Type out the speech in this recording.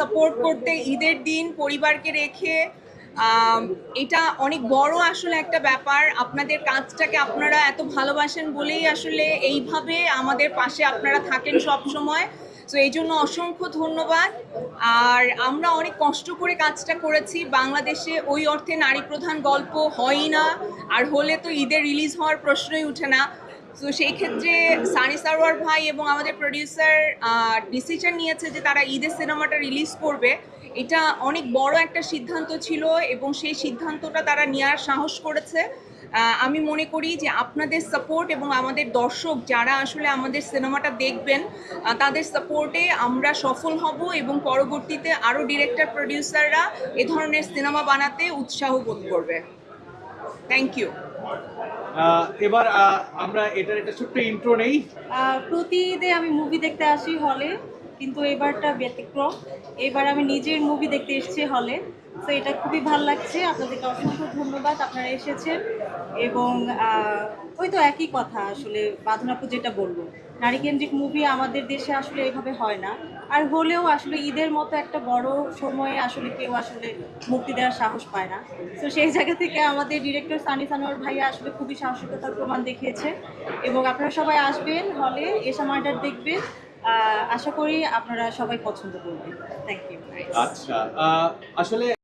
Support করতে ঈদের দিন পরিবারকে রেখে এটা অনেক বড় আসলে একটা ব্যাপার। আপনাদের কাজটাকে আপনারা এত ভালোবাসেন বলেই আসলে এইভাবে আমাদের পাশে আপনারা থাকেন সব সময় তো এই জন্য অসংখ্য ধন্যবাদ। আর আমরা অনেক কষ্ট করে কাজটা করেছি। বাংলাদেশে ওই অর্থে নারী প্রধান গল্প হয়ই না। আর হলে তো ঈদের রিলিজ হওয়ার প্রশ্নই উঠে না। তো সেই ক্ষেত্রে সানি সারোয়ার ভাই এবং আমাদের প্রডিউসার ডিসিশন নিয়েছে যে তারা ঈদের সিনেমাটা রিলিজ করবে। এটা অনেক বড় একটা সিদ্ধান্ত ছিল এবং সেই সিদ্ধান্তটা তারা নেওয়ার সাহস করেছে। আমি মনে করি যে আপনাদের সাপোর্ট এবং আমাদের দর্শক যারা আসলে আমাদের সিনেমাটা দেখবেন তাদের সাপোর্টে আমরা সফল হব এবং পরবর্তীতে আরও ডিরেক্টর প্রডিউসাররা এ ধরনের সিনেমা বানাতে উৎসাহ বোধ করবে। থ্যাংক ইউ এবার আমরা এটার একটা ছোট্ট ইন্ট্রো নেই। আহ, প্রতি ঈদে আমি মুভি দেখতে আসি হলে কিন্তু এবারটা ব্যতিক্রম। এবার আমি নিজের মুভি দেখতে এসেছি হলে তো এটা খুবই ভালো লাগছে। আপনাদেরকে অসংখ্য ধন্যবাদ। আপনারা এসেছেন এবং ওই তো একই কথা আসলে বাঁধনাপু যেটা বলল নারীকেন্দ্রিক মুভি আমাদের দেশে আসলে এভাবে হয় না। আর হলেও আসলে ঈদের মতো একটা বড় সময়ে আসলে কেউ আসলে মুক্তি দেওয়ার সাহস পায় না। তো সেই জায়গা থেকে আমাদের ডিরেক্টর সানি সানোয়ার ভাইয়া আসলে খুবই সাহসিকতার প্রমাণ দেখিয়েছে। এবং আপনারা সবাই আসবেন হলে এসা মার্ডার দেখবেন। আশা করি আপনারা সবাই পছন্দ করবেন। থ্যাংক ইউ আচ্ছা আসলে